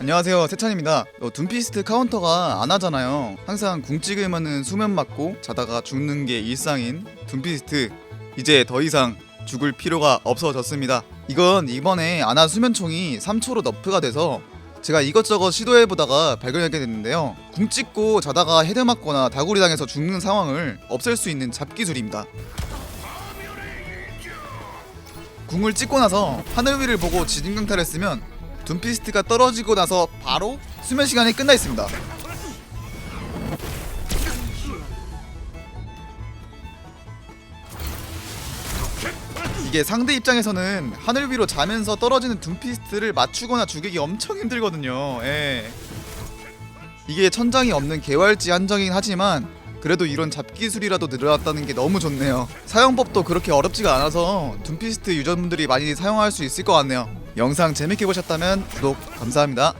안녕하세요 세찬입니다. 어, 둠피스트 카운터가 안 하잖아요. 항상 궁 찍으면은 수면 맞고 자다가 죽는 게 일상인 둠피스트. 이제 더 이상 죽을 필요가 없어졌습니다. 이건 이번에 아나 수면총이 3초로 너프가 돼서 제가 이것저것 시도해보다가 발견하게 됐는데요. 궁 찍고 자다가 헤드 맞거나 다구리 당해서 죽는 상황을 없앨 수 있는 잡기술입니다. 궁을 찍고 나서 하늘 위를 보고 지진강타를 쓰면 둠피스트가 떨어지고 나서 바로 수면 시간이 끝나 있습니다. 이게 상대 입장에서는 하늘 위로 자면서 떨어지는 둠피스트를 맞추거나 죽이기 엄청 힘들거든요. 예. 이게 천장이 없는 개활지 한정이긴 하지만 그래도 이런 잡기술이라도 늘어났다는 게 너무 좋네요. 사용법도 그렇게 어렵지가 않아서 둠피스트 유저분들이 많이 사용할 수 있을 것 같네요. 영상 재밌게 보셨다면 구독 감사합니다.